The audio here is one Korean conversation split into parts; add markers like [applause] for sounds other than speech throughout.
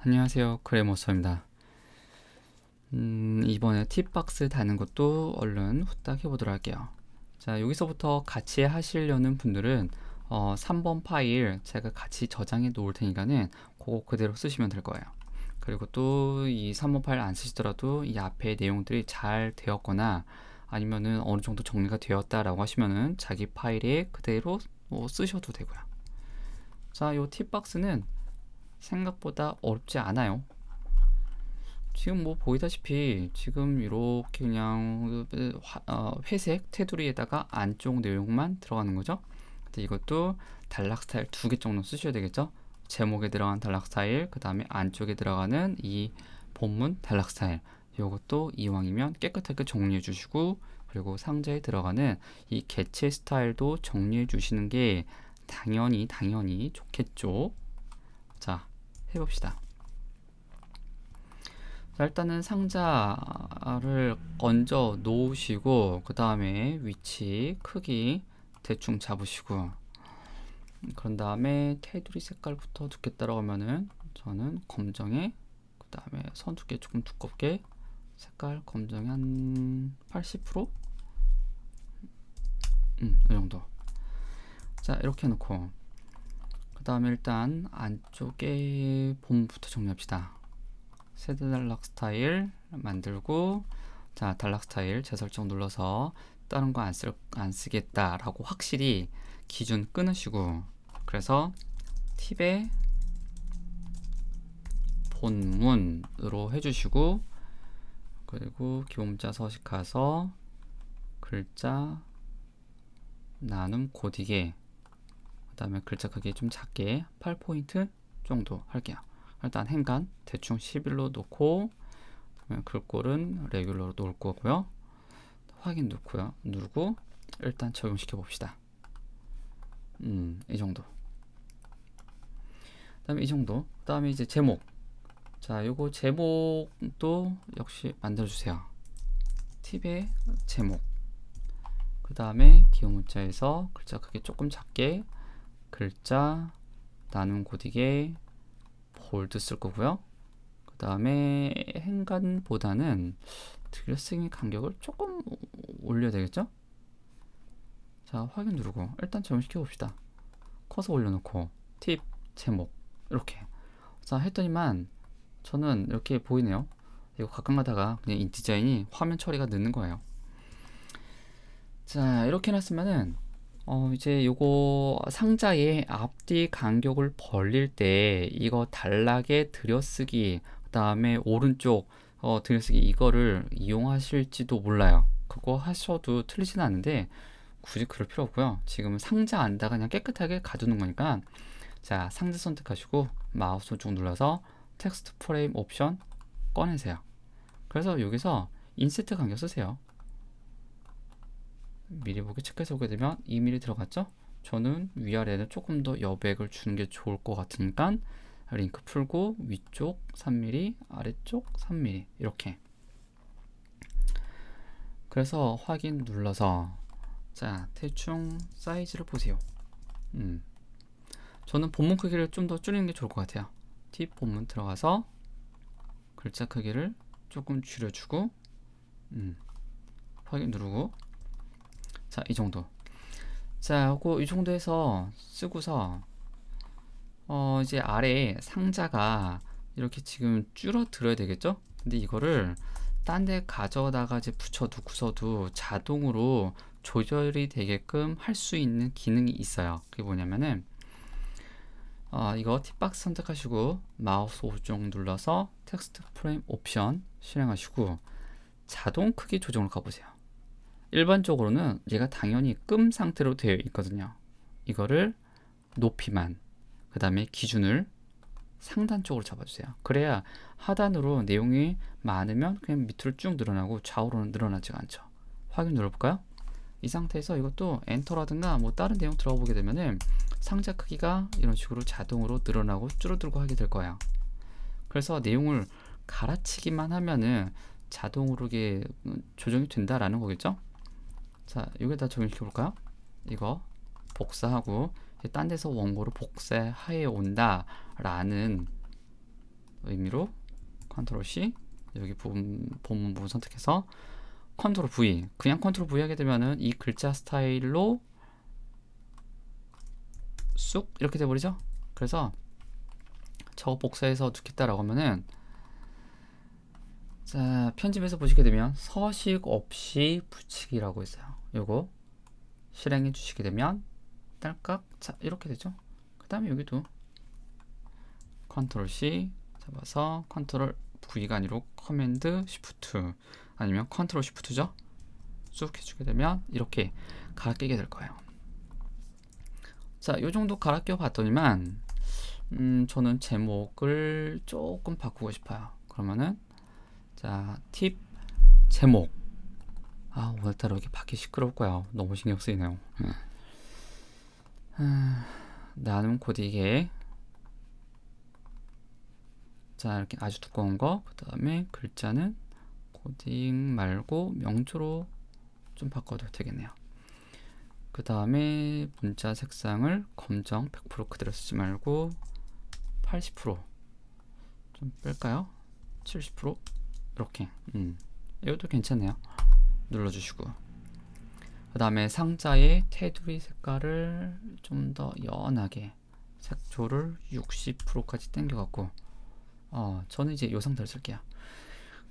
안녕하세요. 그레모서입니다. 음, 이번에 팁박스 다는 것도 얼른 후딱 해보도록 할게요. 자, 여기서부터 같이 하시려는 분들은 어, 3번 파일 제가 같이 저장해 놓을 테니까는 그거 그대로 쓰시면 될 거예요. 그리고 또 이 3번 파일 안 쓰시더라도 이 앞에 내용들이 잘 되었거나 아니면은 어느 정도 정리가 되었다라고 하시면은 자기 파일에 그대로 뭐 쓰셔도 되고요. 자, 요 팁박스는 생각보다 어렵지 않아요. 지금 뭐 보이다시피 지금 이렇게 그냥 어, 회색 테두리에다가 안쪽 내용만 들어가는 거죠. 근데 이것도 단락 스타일 두 개 정도 쓰셔야 되겠죠. 제목에 들어간 단락 스타일, 그 다음에 안쪽에 들어가는 이 본문 단락 스타일. 이것도 이왕이면 깨끗하게 정리해 주시고 그리고 상자에 들어가는 이 개체 스타일도 정리해 주시는 게 당연히 당연히 좋겠죠. 자, 해봅시다. 자, 일단은 상자를 얹어 놓으시고 그 다음에 위치, 크기 대충 잡으시고 그런 다음에 테두리 색깔부터 두께 따라가면은 저는 검정에 그 다음에 선 두께 조금 두껍게 색깔 검정에 한 80%? 음, 이 정도. 자, 이렇게 해놓고 그 다음에 일단 안쪽에 봄부터 정리합시다. 세대 단락 스타일 만들고 자 단락 스타일 재설정 눌러서 다른 거안안 쓰겠다라고 확실히 기준 끊으시고 그래서 팁에 본문으로 해주시고 그리고 기본자 서식 가서 글자 나눔 고딕에 그 다음에 글자 크기 좀 작게 8포인트 정도 할게요. 일단 행간 대충 11로 놓고 글꼴은 레귤러로 놓을 거고요. 확인 놓고요. 누르고 일단 적용시켜 봅시다. 음, 이 정도. 그 다음에 이 정도. 그 다음에 이제 제목. 자 요거 제목도 역시 만들어 주세요. 팁의 제목. 그 다음에 기호 문자에서 글자 크기 조금 작게 글자 나눔 고딕에 볼드 쓸 거고요. 그 다음에 행간보다는 드레싱의 간격을 조금 올려야 되겠죠? 자, 확인 누르고 일단 적용시켜 봅시다. 커서 올려놓고 팁, 제목 이렇게 자 했더니만 저는 이렇게 보이네요. 이거 가끔 가다가 그냥 인디자인이 화면 처리가 늦는 거예요. 자 이렇게 해놨으면은 어 이제 요거 상자의 앞뒤 간격을 벌릴 때 이거 단락에 들여쓰기 그 다음에 오른쪽 어 들여쓰기 이거를 이용하실지도 몰라요. 그거 하셔도 틀리지는 않은데 굳이 그럴 필요 없고요. 지금은 상자 안다가 그냥 깨끗하게 가두는 거니까 자 상자 선택하시고 마우스 오른쪽 눌러서 텍스트 프레임 옵션 꺼내세요. 그래서 여기서 인세트 간격 쓰세요 미리 보기 체크해서 오게 되면 2mm 들어갔죠? 저는 위아래는 조금 더 여백을 주는 게 좋을 것 같으니까 링크 풀고 위쪽 3mm, 아래쪽 3mm 이렇게 그래서 확인 눌러서 자 대충 사이즈를 보세요 음. 저는 본문 크기를 좀 더 줄이는 게 좋을 것 같아요 팁 본문 들어가서 글자 크기를 조금 줄여주고 음. 확인 누르고 자, 이 정도. 자, 요거 이 정도 해서 쓰고서 어, 이제 아래 상자가 이렇게 지금 줄어들어야 되겠죠? 근데 이거를 딴 데 가져다가 이제 붙여 두고서도 자동으로 조절이 되게끔 할 수 있는 기능이 있어요. 그게 뭐냐면은 어, 이거 팁박스 선택하시고 마우스 오른쪽 눌러서 텍스트 프레임 옵션 실행하시고 자동 크기 조정을 가보세요. 일반적으로는 얘가 당연히 끔 상태로 되어 있거든요. 이거를 높이만 그 다음에 기준을 상단 쪽으로 잡아주세요. 그래야 하단으로 내용이 많으면 그냥 밑으로 쭉 늘어나고 좌우로는 늘어나지가 않죠. 확인 눌러볼까요? 이 상태에서 이것도 엔터라든가 뭐 다른 내용 들어가 보게 되면은 상자 크기가 이런 식으로 자동으로 늘어나고 줄어들고 하게 될 거예요. 그래서 내용을 갈아치기만 하면은 자동으로 이게 조정이 된다라는 거겠죠? 자, 여기다 적용시켜 볼까요? 이거 복사하고 딴 데서 원고를 복사해 온다 라는 의미로 컨트롤 C 여기 부분 본문 부분 선택해서 컨트롤 V 그냥 컨트롤 V 하게 되면은 이 글자 스타일로 쑥 이렇게 돼버리죠 그래서 저거 복사해서 넣겠다라고 하면은 자 편집해서 보시게 되면 서식 없이 붙이기라고 있어요. 요거 실행해 주시게 되면 딸깍 자 이렇게 되죠. 그 다음에 여기도 컨트롤 C 잡아서 컨트롤 V가 아니로 커맨드 시프트 아니면 컨트롤 시프트죠? 쑥 해주게 되면 이렇게 갈아 끼게 될 거예요. 자, 요 정도 갈아 껴 봤더니만 음, 저는 제목을 조금 바꾸고 싶어요. 그러면은 자, 팁 제목. 아, 오늘따라 이렇게 바퀴 시끄럽고요. 너무 신경 쓰이네요. 음. 아, 나눔 코디게 자, 이렇게 아주 두꺼운 거. 그다음에 글자는 코딩 말고 명조로 좀 바꿔도 되겠네요. 그 다음에 문자 색상을 검정 100% 그대로 쓰지 말고 80%좀 뺄까요? 70% 이렇게. 음. 이것도 괜찮네요. 눌러주시고. 그 다음에 상자의 테두리 색깔을 좀 더 연하게 색조를 60%까지 당겨갖고 어, 저는 이제 이 상태로 쓸게요.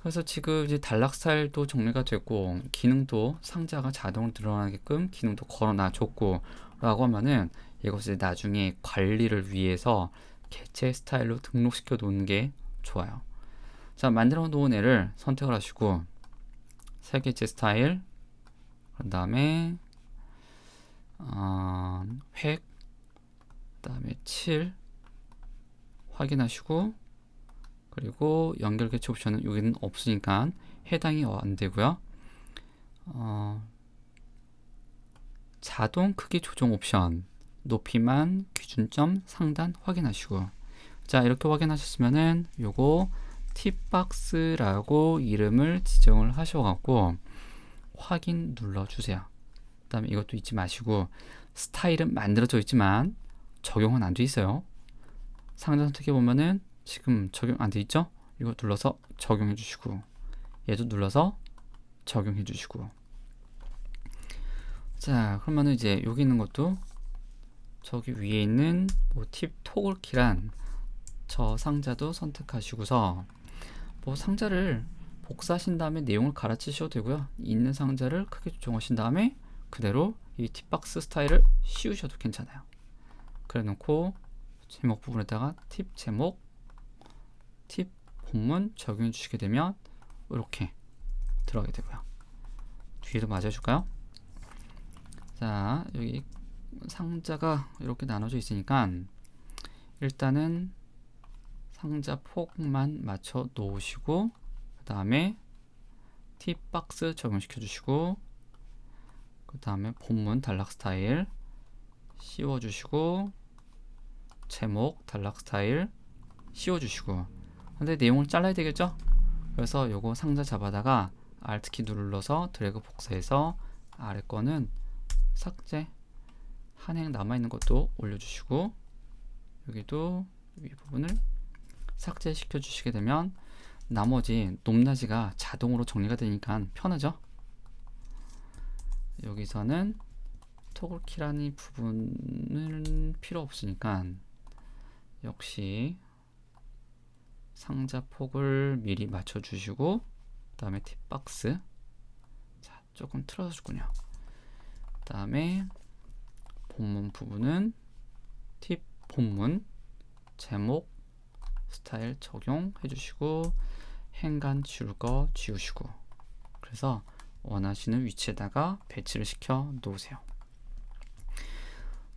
그래서 지금 이제 단락 스타일도 정리가 됐고 기능도 상자가 자동으로 드러나게끔 기능도 걸어놔 줬고 라고 하면은 이것을 나중에 관리를 위해서 개체 스타일로 등록시켜 놓는 게 좋아요 자 만들어 놓은 애를 선택을 하시고 새 개체 스타일 그 다음에 어, 획, 그 다음에 7 확인하시고 그리고 연결 개체 옵션은 여기는 없으니까 해당이 안 되고요. 어, 자동 크기 조정 옵션 높이만 기준점 상단 확인하시고 자 이렇게 확인하셨으면은 요거 팁박스라고 이름을 지정을 하셔갖고 확인 눌러주세요. 그 다음에 이것도 잊지 마시고 스타일은 만들어져 있지만 적용은 안 돼 있어요. 상단 선택해 보면은 지금 적용 안 돼 있죠? 이거 눌러서 적용해 주시고 얘도 눌러서 적용해 주시고 자 그러면은 이제 여기 있는 것도 저기 위에 있는 뭐 팁 토글키란 저 상자도 선택하시고서 뭐 상자를 복사하신 다음에 내용을 갈아치셔도 되고요 있는 상자를 크게 조정하신 다음에 그대로 이 팁박스 스타일을 씌우셔도 괜찮아요 그래 놓고 제목 부분에다가 팁 제목 팁 본문 적용해 주시게 되면 이렇게 들어가게 되고요. 뒤에도 맞아줄까요? 자 여기 상자가 이렇게 나눠져 있으니까 일단은 상자 폭만 맞춰 놓으시고 그 다음에 팁박스 적용시켜 주시고 그 다음에 본문 단락 스타일 씌워 주시고 제목 단락 스타일 씌워 주시고 근데 내용을 잘라야 되겠죠? 그래서 요거 상자 잡아다가 Alt키 눌러서 드래그 복사해서 아래 거는 삭제 한 행 남아있는 것도 올려주시고 여기도 위 부분을 삭제시켜 주시게 되면 나머지 높낮이가 자동으로 정리가 되니까 편하죠? 여기서는 토글키라는 부분은 필요 없으니까 역시 상자 폭을 미리 맞춰 주시고 그 다음에 팁박스. 자 조금 틀어서 주군요. 그 다음에 본문 부분은 팁 본문 제목 스타일 적용해 주시고 행간 지울 거 지우시고 그래서 원하시는 위치에다가 배치를 시켜 놓으세요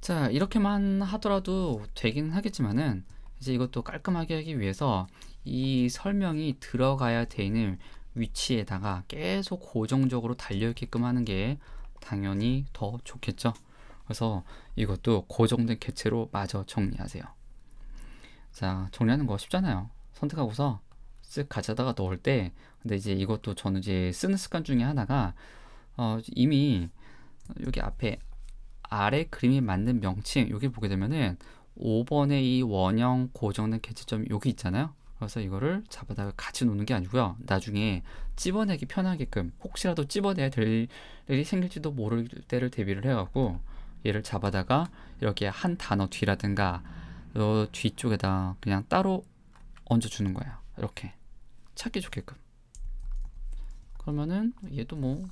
자 이렇게만 하더라도 되긴 하겠지만은 이제 이것도 깔끔하게 하기 위해서 이 설명이 들어가야 되는 위치에다가 계속 고정적으로 달려있게끔 하는 게 당연히 더 좋겠죠. 그래서 이것도 고정된 개체로 마저 정리하세요. 자, 정리하는 거 쉽잖아요. 선택하고서 쓱 가져다가 넣을 때, 근데 이제 이것도 저는 이제 쓰는 습관 중에 하나가, 어, 이미 여기 앞에 아래 그림에 맞는 명칭, 여기 보게 되면은 5번의 이 원형 고정된 개체점 여기 있잖아요. 그래서 이거를 잡아다가 같이 놓는 게 아니고요. 나중에 찝어내기 편하게끔 혹시라도 찝어내야 될 일이 생길지도 모를 때를 대비를 해갖고 얘를 잡아다가 이렇게 한 단어 뒤라든가 요 뒤쪽에다 그냥 따로 얹어주는 거예요. 이렇게 찾기 좋게끔. 그러면은 얘도 뭐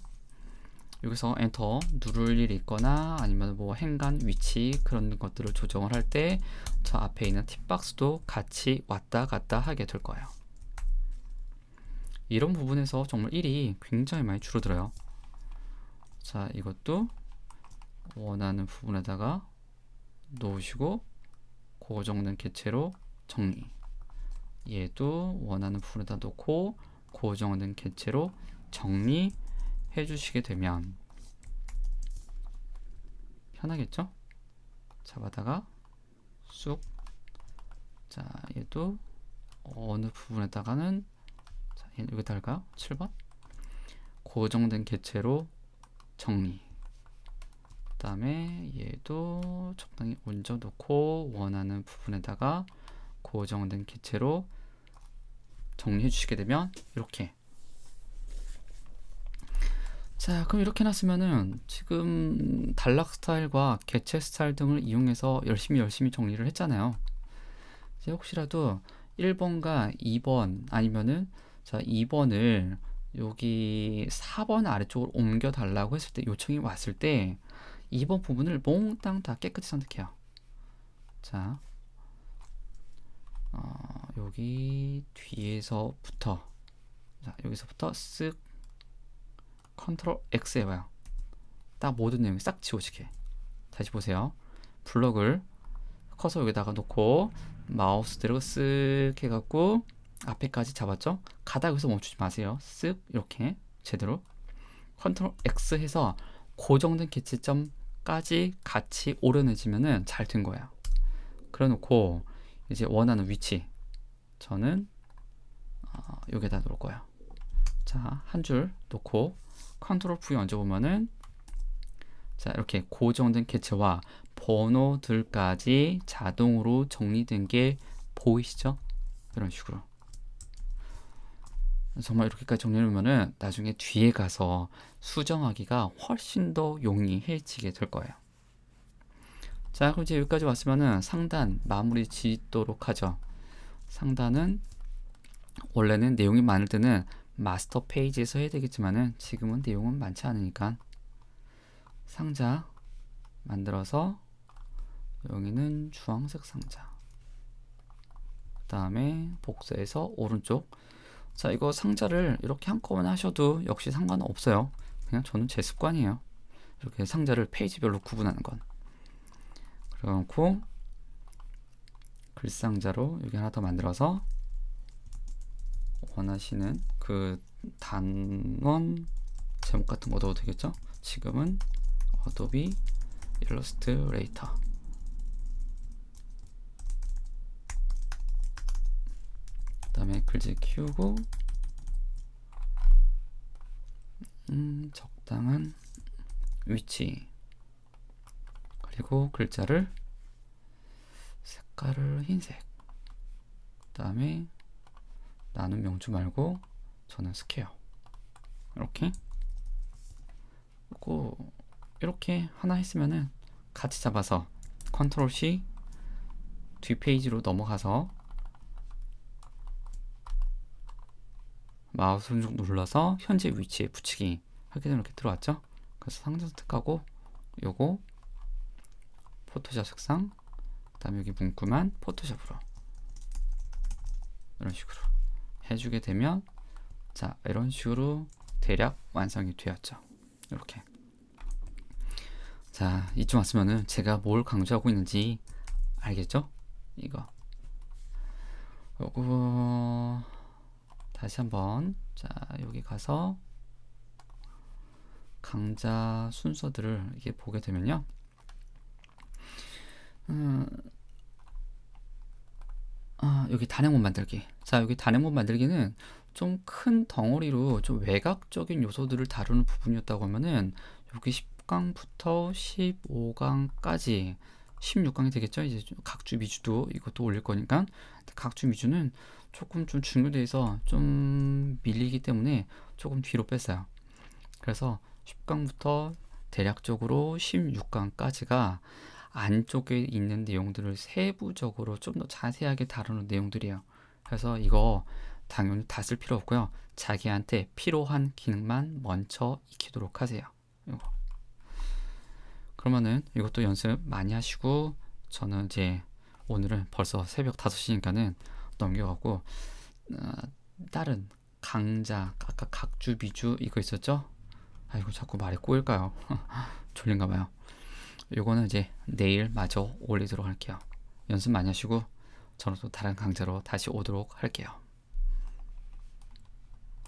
여기서 엔터 누를 일이 있거나 아니면 뭐 행간 위치 그런 것들을 조정을 할 때 저 앞에 있는 팁박스도 같이 왔다 갔다 하게 될 거예요. 이런 부분에서 정말 일이 굉장히 많이 줄어들어요. 자, 이것도 원하는 부분에다가 놓으시고 고정된 개체로 정리. 얘도 원하는 부분에다 놓고 고정된 개체로 정리 해 주시게 되면 편하겠죠? 잡아다가 쑥. 자, 얘도 어느 부분에다가는 자, 얘 여기다가 7번 고정된 개체로 정리. 그다음에 얘도 적당히 얹어 놓고 원하는 부분에다가 고정된 개체로 정리해 주시게 되면 이렇게 자, 그럼 이렇게 놨으면은 지금 단락 스타일과 개체 스타일 등을 이용해서 열심히 열심히 정리를 했잖아요. 이제 혹시라도 1번과 2번 아니면은 자, 2번을 여기 4번 아래쪽으로 옮겨 달라고 했을 때 요청이 왔을 때 2번 부분을 몽땅 다 깨끗이 선택해요. 자, 어, 여기 뒤에서부터 자, 여기서부터 쓱 컨트롤 X 해봐요. 딱 모든 내용이 싹 지워지게. 다시 보세요. 블럭을 커서 여기다가 놓고 마우스 대로 쓱 해갖고 앞에까지 잡았죠? 여기서 멈추지 마세요. 쓱 이렇게 제대로 컨트롤 X 해서 고정된 개체점 까지 같이 오려내지면은 잘 된 거야. 그래놓고 이제 원하는 위치 저는 어, 여기다 놓을 거예요. 자, 한 줄 놓고 컨트롤 V 얹어보면은 자 이렇게 고정된 개체와 번호들까지 자동으로 정리된 게 보이시죠? 이런 식으로 정말 이렇게까지 정리해놓으면은 나중에 뒤에 가서 수정하기가 훨씬 더 용이해지게 될 거예요. 자 그럼 이제 여기까지 왔으면은 상단 마무리 짓도록 하죠. 상단은 원래는 내용이 많을 때는 마스터 페이지에서 해야 되겠지만은 지금은 내용은 많지 않으니까 상자 만들어서 여기는 주황색 상자 그 다음에 복사해서 오른쪽 자 이거 상자를 이렇게 한꺼번에 하셔도 역시 상관은 없어요. 그냥 저는 제 습관이에요. 이렇게 상자를 페이지별로 구분하는 건. 그래놓고 글상자로 여기 하나 더 만들어서 원하시는 그 단원 제목 같은 거 넣어도 되겠죠? 지금은 어도비 일러스트레이터 다음에 글씨 키우고 음, 적당한 위치. 그리고 글자를 색깔을 흰색. 그 다음에 나는 명주 말고 저는 스퀘어. 이렇게. 그리고 이렇게 하나 했으면은 같이 잡아서 컨트롤 C 뒷페이지로 넘어가서 마우스를 좀 눌러서 현재 위치에 붙이기 하게 되면 이렇게 들어왔죠? 그래서 상자 선택하고 요거 포토샵 색상 그 다음에 여기 문구만 포토샵으로 이런 식으로 해주게 되면 자 이런 식으로 대략 완성이 되었죠. 이렇게. 자 이쯤 왔으면은 제가 뭘 강조하고 있는지 알겠죠? 이거. 요거 다시 한번 자 여기 가서 강좌 순서들을 이게 보게 되면요 음, 아, 여기 단행본 만들기. 자, 여기 단행본 만들기는 좀 큰 덩어리로 좀 외곽적인 요소들을 다루는 부분이었다고 하면은 여기 10강부터 15강까지 16강이 되겠죠. 이제 좀 각주 미주도 이것도 올릴 거니까 각주 미주는 조금 좀 중요돼서 좀 밀리기 때문에 조금 뒤로 뺐어요. 그래서 10강부터 대략적으로 16강까지가 안쪽에 있는 내용들을 세부적으로 좀 더 자세하게 다루는 내용들이에요. 그래서 이거 당연히 다 쓸 필요 없고요. 자기한테 필요한 기능만 먼저 익히도록 하세요. 이거. 그러면은 이것도 연습 많이 하시고 저는 이제 오늘은 벌써 새벽 5시니까는 넘겨가고 어, 다른 강자 아까 각주 비주 이거 있었죠? 아이고 자꾸 말이 꼬일까요? [laughs] 졸린가 봐요. 요거는 이제 내일 마저 올리도록 할게요. 연습 많이 하시고 저는 또 다른 강좌로 다시 오도록 할게요.